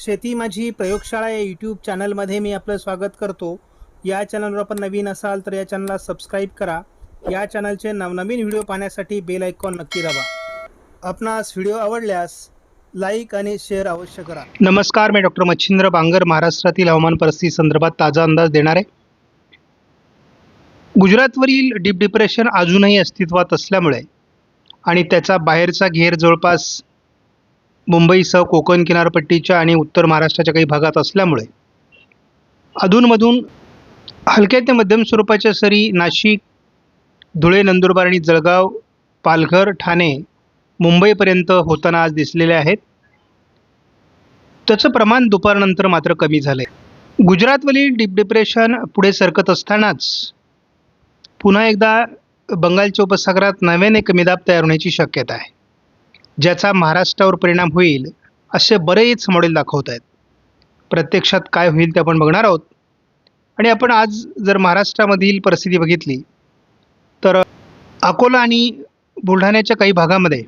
शेती माझी प्रयोगशाळा या यूट्यूब चॅनलमध्ये मी आपलं स्वागत करतो. या चॅनलवर आपण नवीन असाल तर या चॅनलला सबस्क्राईब करा. या चॅनलचे नवनवीन व्हिडिओ पाहण्यासाठी बेल आयकॉन नक्की दाबा. आपणास व्हिडिओ आवडल्यास लाईक आणि शेअर अवश्य करा. नमस्कार मी डॉक्टर मच्छिंद्र बांगर महाराष्ट्रातील हवामान परिस्थिती संदर्भात ताजा अंदाज देणार आहे. गुजरातवरील डीप डिप्रेशन अजूनही अस्तित्वात असल्यामुळे आणि त्याचा बाहेरचा घेर जवळपास मुंबईसह कोकण किनारपट्टीच्या आणि उत्तर महाराष्ट्राच्या काही भागात असल्यामुळे अधूनमधून हलक्या ते मध्यम स्वरूपाच्या सरी नाशिक धुळे नंदुरबार आणि जळगाव पालघर ठाणे मुंबईपर्यंत होताना आज दिसलेले आहेत. त्याचं प्रमाण दुपारनंतर मात्र कमी झालं आहे गुजरातवरील डीप डिप्रेशन पुढे सरकत असतानाच पुन्हा एकदा बंगालच्या उपसागरात नव्याने कमी दाब तयार होण्याची शक्यता आहे. ज्याचा महाराष्ट्रावर परिणाम होईल असे बरेच मॉडेल दाखवत आहेत. प्रत्यक्षात काय होईल ते आपण बघणार आहोत. आणि आपण आज जर महाराष्ट्रामधील परिस्थिती बघितली तर अकोला आणि बुलढाण्याच्या काही भागामध्ये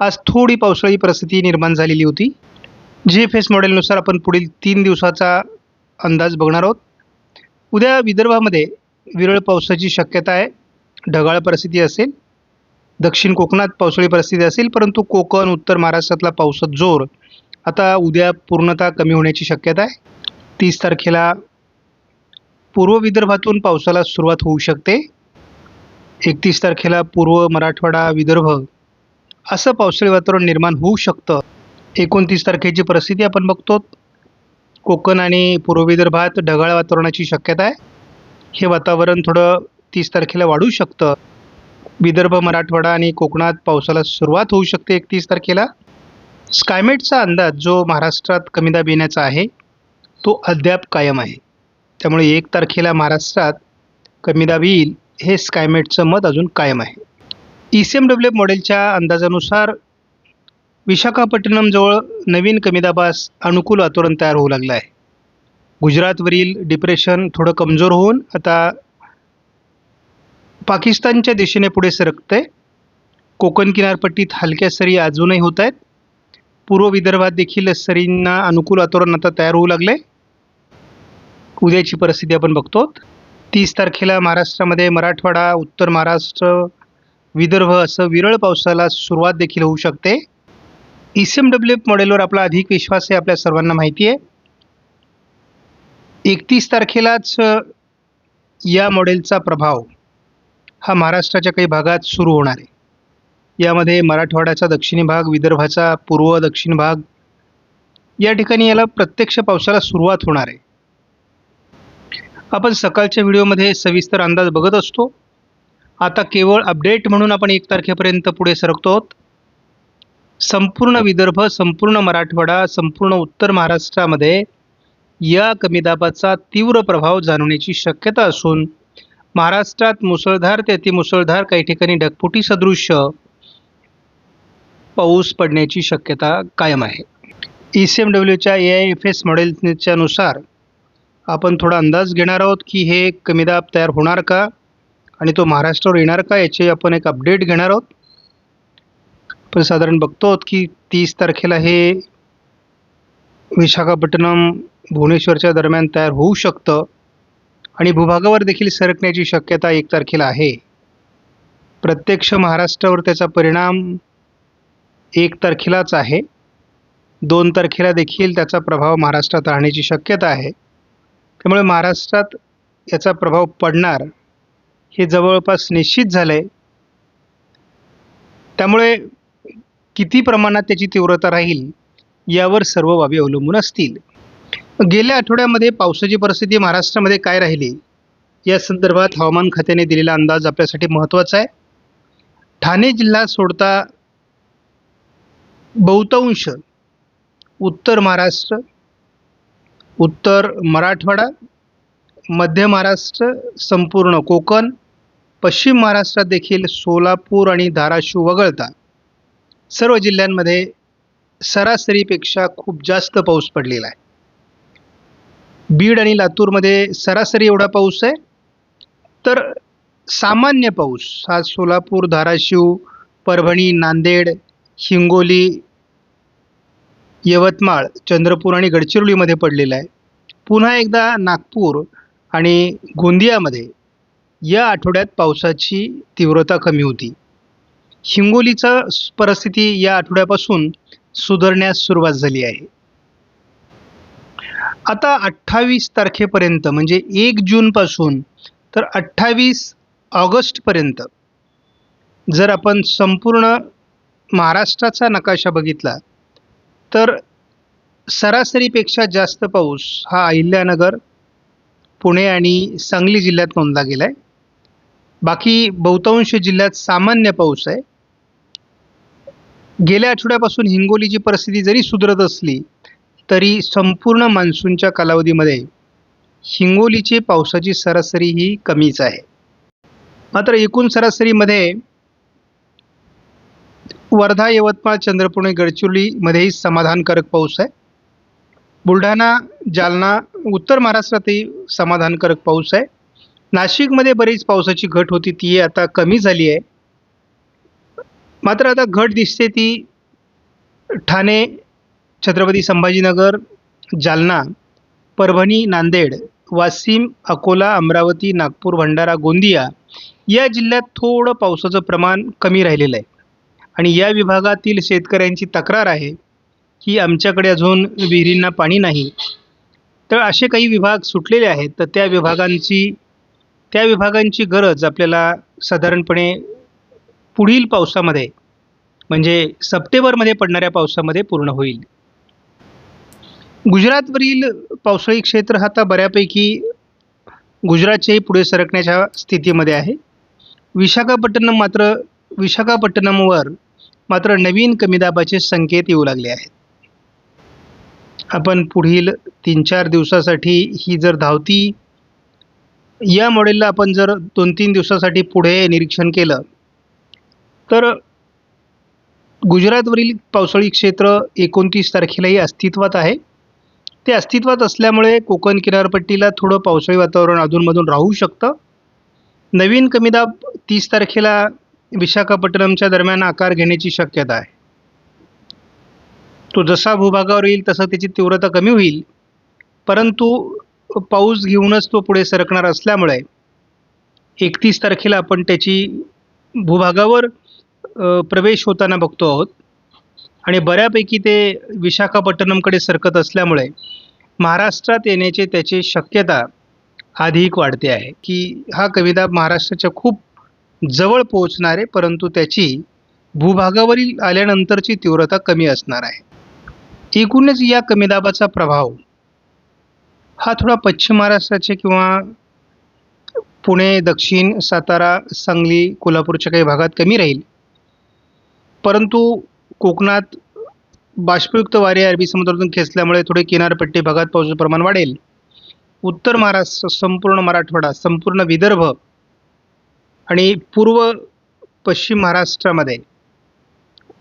आज थोडी पावसाळी परिस्थिती निर्माण झालेली होती. जी एफ एस मॉडेलनुसार आपण पुढील तीन दिवसाचा अंदाज बघणार आहोत. उद्या विदर्भामध्ये विरळ पावसाची शक्यता आहे. ढगाळ परिस्थिती असेल. दक्षिण कोकणात पावसाळी परिस्थिती असेल परंतु कोकण उत्तर महाराष्ट्रातला पावसात जोर. आता उद्या पूर्णतः कमी होण्याची शक्यता आहे. तीस तारखेला पूर्व विदर्भातून पावसाला सुरुवात होऊ शकते. एकतीस तारखेला पूर्व मराठवाडा विदर्भ असं पावसाळी वातावरण निर्माण होऊ शकतं. एकोणतीस तारखेची परिस्थिती आपण बघतो. कोकण आणि पूर्व विदर्भात ढगाळ वातावरणाची शक्यता आहे. हे वातावरण थोडं तीस तारखेला वाढू शकतं. विदर्भ मराठवाडा आणि कोकणात पावसाला सुरुवात होऊ शकते एकतीस तारखेला. स्कायमेटचा अंदाज जो महाराष्ट्रात कमी दाब येण्याचा आहे तो अद्याप कायम आहे. त्यामुळे एक तारखेला महाराष्ट्रात कमी दाब येईल हे स्कायमेटचं मत अजून कायम आहे. ई सी एम डब्ल्यू मॉडेलच्या अंदाजानुसार विशाखापट्टणमजवळ नवीन कमी दाबास अनुकूल वातावरण तयार होऊ लागलं आहे. गुजरातवरील डिप्रेशन थोडं कमजोर होऊन आता पाकिस्तानच्या दिशेने पुढे सरकते कोकण किनारपट्टीत हलक्या सरी अजूनही होत आहेत पूर्व विदर्भात देखील सरींना अनुकूल वातावरण आता तयार होऊ लागले उद्याची परिस्थिती आपण बघतो. तीस तारखेला महाराष्ट्रामध्ये मराठवाडा उत्तर महाराष्ट्र विदर्भ असं विरळ पावसाला सुरुवात देखील होऊ शकते. E C M W F मॉडेलवर आपला अधिक विश्वास आहे आपल्या सर्वांना माहिती आहे. एकतीस तारखेलाच या मॉडेलचा प्रभाव हा महाराष्ट्राच्या काही भागात सुरू होणार आहे. यामध्ये मराठवाड्याचा दक्षिणी भाग विदर्भाचा पूर्व दक्षिण भाग या ठिकाणी याला प्रत्यक्ष पावसाला सुरुवात होणार आहे. आपण सकाळच्या व्हिडिओमध्ये सविस्तर अंदाज बघत असतो. आता केवळ अपडेट म्हणून आपण एक तारखेपर्यंत पुढे सरकतो आहोत. संपूर्ण विदर्भ संपूर्ण मराठवाडा संपूर्ण उत्तर महाराष्ट्रामध्ये या कमी दाबाचा तीव्र प्रभाव जाणवण्याची शक्यता असून महाराष्ट्रात मुसळधार ते अतिमुसळधार काही ठिकाणी ढगफुटी सदृश्य पाऊस पडण्याची शक्यता कायम आहे. ई सी एम डब्ल्यूच्या ए आय एफ एस मॉडेलच्या नुसार आपण थोडा अंदाज घेणार आहोत की हे कमी दाब तयार होणार का आणि तो महाराष्ट्रावर येणार का याचे आपण एक अपडेट घेणार आहोत. आपण साधारण बघतो आहोत की तीस तारखेला हे विशाखापट्टणम भुवनेश्वरच्या दरम्यान तयार होऊ शकतं. आणि भूभागावर देखील सरकण्याची शक्यता एक तारखेला आहे. प्रत्यक्ष महाराष्ट्रावर त्याचा परिणाम एक तारखेलाच आहे. दोन तारखेला देखील त्याचा प्रभाव महाराष्ट्रात राहण्याची शक्यता आहे. त्यामुळे महाराष्ट्रात याचा प्रभाव पडणार हे जवळपास निश्चित झालं आहे त्यामुळे किती प्रमाणात त्याची तीव्रता राहील यावर सर्व बाबी अवलंबून असतील. गेल्या आठवड्यामध्ये पावसाची परिस्थिती महाराष्ट्रामध्ये काय राहिली? या संदर्भात हवामान खात्याने दिलेला अंदाज आपल्यासाठी महत्त्वाचा आहे. ठाणे जिल्हा सोडता बहुतांश उत्तर महाराष्ट्र उत्तर मराठवाडा मध्य महाराष्ट्र संपूर्ण कोकण पश्चिम महाराष्ट्रात देखील सोलापूर आणि धाराशिव वगळता सर्व जिल्ह्यांमध्ये सरासरीपेक्षा खूप जास्त पाऊस पडलेला आहे. बीड आणि लातूरमध्ये सरासरी एवढा पाऊस आहे. तर सामान्य पाऊस हा सोलापूर धाराशिव परभणी नांदेड हिंगोली यवतमाळ चंद्रपूर आणि गडचिरोलीमध्ये पडलेला आहे. पुन्हा एकदा नागपूर आणि गोंदियामध्ये या आठवड्यात पावसाची तीव्रता कमी होती. हिंगोलीचा परिस्थिती या आठवड्यापासून सुधारण्यास सुरुवात झाली आहे. आता अठ्ठावीस तारखेपर्यंत म्हणजे एक जूनपासून तर अठ्ठावीस ऑगस्टपर्यंत जर आपण संपूर्ण महाराष्ट्राचा नकाशा बघितला तर सरासरीपेक्षा जास्त पाऊस हा अहिल्यानगर पुणे आणि सांगली जिल्ह्यात नोंदला गेला आहे बाकी बहुतांश जिल्ह्यात सामान्य पाऊस आहे. गेल्या आठवड्यापासून हिंगोलीची परिस्थिती जरी सुधरत असली तरी संपूर्ण मान्सूनच्या कालावधीमध्ये हिंगोलीची पावसाची सरासरी ही कमीच आहे. मात्र एकूण सरासरीमध्ये वर्धा यवतमाळ चंद्रपूर आणि गडचिरोलीमध्येही समाधानकारक पाऊस आहे. बुलढाणा जालना उत्तर महाराष्ट्रातही समाधानकारक पाऊस आहे. नाशिकमध्ये बरीच पावसाची घट होती ती आता कमी झाली आहे. मात्र आता घट दिसते ती ठाणे छत्रपती संभाजीनगर जालना परभणी नांदेड वाशिम अकोला अमरावती नागपूर भंडारा गोंदिया या जिल्ह्यात थोडं पावसाचं प्रमाण कमी राहिलेलं आहे. आणि या विभागातील शेतकऱ्यांची तक्रार आहे की आमच्याकडे अजून विहिरींना पाणी नाही. तर असे काही विभाग सुटलेले आहेत तर त्या विभागांची त्या विभागांची गरज आपल्याला साधारणपणे पुढील पावसामध्ये म्हणजे सप्टेंबरमध्ये पडणाऱ्या पावसामध्ये पूर्ण होईल. गुजरातवरील पावसाळी क्षेत्र हा आता बऱ्यापैकी गुजरातच्याही पुढे सरकण्याच्या स्थितीमध्ये आहे. विशाखापट्टणम मात्र विशाखापट्टणमवर मात्र नवीन कमीदाबाचे संकेत येऊ लागले आहेत. आपण पुढील तीन चार दिवसासाठी ही जर धावती या मॉडेलला आपण जर दोन तीन दिवसासाठी पुढे निरीक्षण केलं तर गुजरातवरील पावसाळी क्षेत्र एकोणतीस तारखेलाही अस्तित्वात आहे. ते अस्तित्वात असल्यामुळे कोकण किनारपट्टीला थोडं पावसाळी वातावरण अधूनमधून राहू शकतं. नवीन कमीदाब तीस तारखेला विशाखापट्टणमच्या दरम्यान आकार घेण्याची शक्यता आहे. तो जसा भूभागावर येईल तसं त्याची तीव्रता कमी होईल. परंतु पाऊस घेऊनच तो पुढे सरकणार असल्यामुळे एकतीस तारखेला आपण त्याची भूभागावर प्रवेश होताना बघतो आहोत. आणि बऱ्यापैकी ते विशाखापट्टणमकडे सरकत असल्यामुळे महाराष्ट्रात येण्याची त्याची शक्यता अधिक वाढते आहे. की हा कविदाब महाराष्ट्राच्या खूप जवळ पोहोचणार आहे परंतु त्याची भूभागावरील आल्यानंतरची तीव्रता कमी असणार आहे. एकूणच या कमीदाबाचा प्रभाव हा थोडा पश्चिम महाराष्ट्राचे किंवा पुणे दक्षिण सातारा सांगली कोल्हापूरच्या काही भागात कमी राहील. परंतु कोकणात बाष्पयुक्त वारे अरबी समुद्रातून खेचल्यामुळे थोडे किनारपट्टी भागात पावसाचं प्रमाण वाढेल. उत्तर महाराष्ट्र संपूर्ण मराठवाडा संपूर्ण विदर्भ आणि पूर्व पश्चिम महाराष्ट्रामध्ये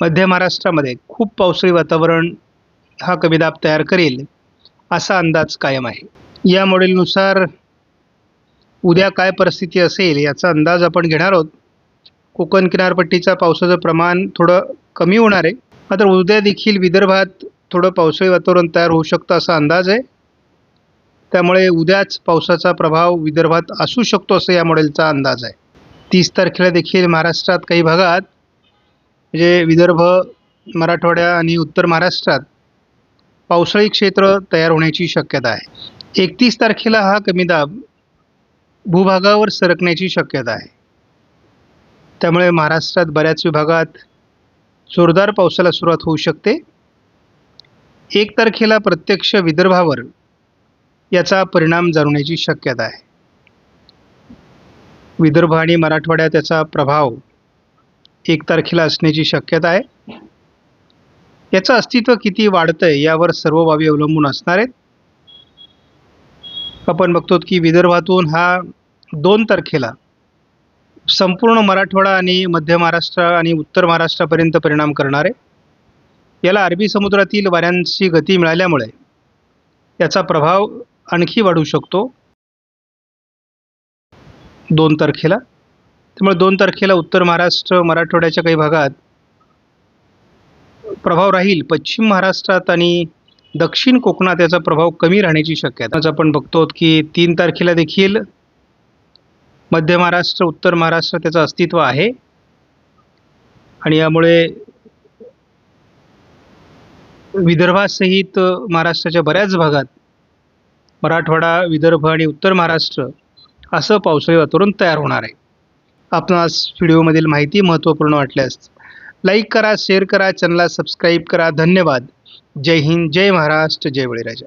मध्य महाराष्ट्रामध्ये खूप पावसाळी वातावरण हा कमीदाब तयार करेल असा अंदाज कायम आहे. या मॉडेलनुसार उद्या काय परिस्थिती असेल याचा अंदाज आपण घेणार आहोत. कोकण किनारपट्टीचा पावसाचं प्रमाण थोडं कमी होणार आहे. मात्र उद्या देखील विदर्भात थोडं पावसाळी वातावरण तयार होऊ शकतं असा अंदाज आहे. त्यामुळे उद्याच पावसाचा प्रभाव विदर्भात असू शकतो असं या मॉडेलचा अंदाज आहे. तीस तारखेला देखील महाराष्ट्रात काही भागात म्हणजे विदर्भ मराठवाड्या आणि उत्तर महाराष्ट्रात पावसाळी क्षेत्र तयार होण्याची शक्यता आहे. एकतीस तारखेला हा कमी दाब भूभागावर सरकण्याची शक्यता आहे. त्यामुळे महाराष्ट्रात बऱ्याच विभागात जोरदार पावसाला सुरुवात होऊ शकते. एक तारखेला प्रत्यक्ष विदर्भावर याचा परिणाम जाणवण्याची शक्यता आहे. विदर्भ आणि मराठवाड्यात याचा प्रभाव एक तारखेला असण्याची शक्यता आहे. याचं अस्तित्व किती वाढतं आहे यावर सर्व बाबी अवलंबून असणार आहेत. आपण बघतो की विदर्भातून हा दोन तारखेला संपूर्ण मराठवाडा आणि मध्य महाराष्ट्र आणि उत्तर महाराष्ट्रापर्यंत परिणाम करणार. आहे याला अरबी समुद्रातील वाऱ्यांची गती मिळाल्यामुळे याचा प्रभाव आणखी वाढू शकतो. दोन तारखेला. त्यामुळे दोन तारखेला उत्तर महाराष्ट्र मराठवाड्याच्या काही भागात प्रभाव राहील. पश्चिम महाराष्ट्रात आणि दक्षिण कोकणात याचा प्रभाव कमी राहण्याची शक्यता आज आपण बघतो की तीन तारखेला देखील मध्य महाराष्ट्र उत्तर महाराष्ट्र त्याचं अस्तित्व आहे. आणि यामुळे विदर्भासहित महाराष्ट्राच्या बऱ्याच भागात मराठवाडा विदर्भ आणि उत्तर महाराष्ट्र असं पावसाळी वातावरण तयार होणार आहे. आपणास व्हिडिओमधील माहिती महत्त्वपूर्ण वाटल्यास लाईक करा शेअर करा चॅनलला सबस्क्राईब करा. धन्यवाद. जय हिंद जय महाराष्ट्र जय बळीराजा.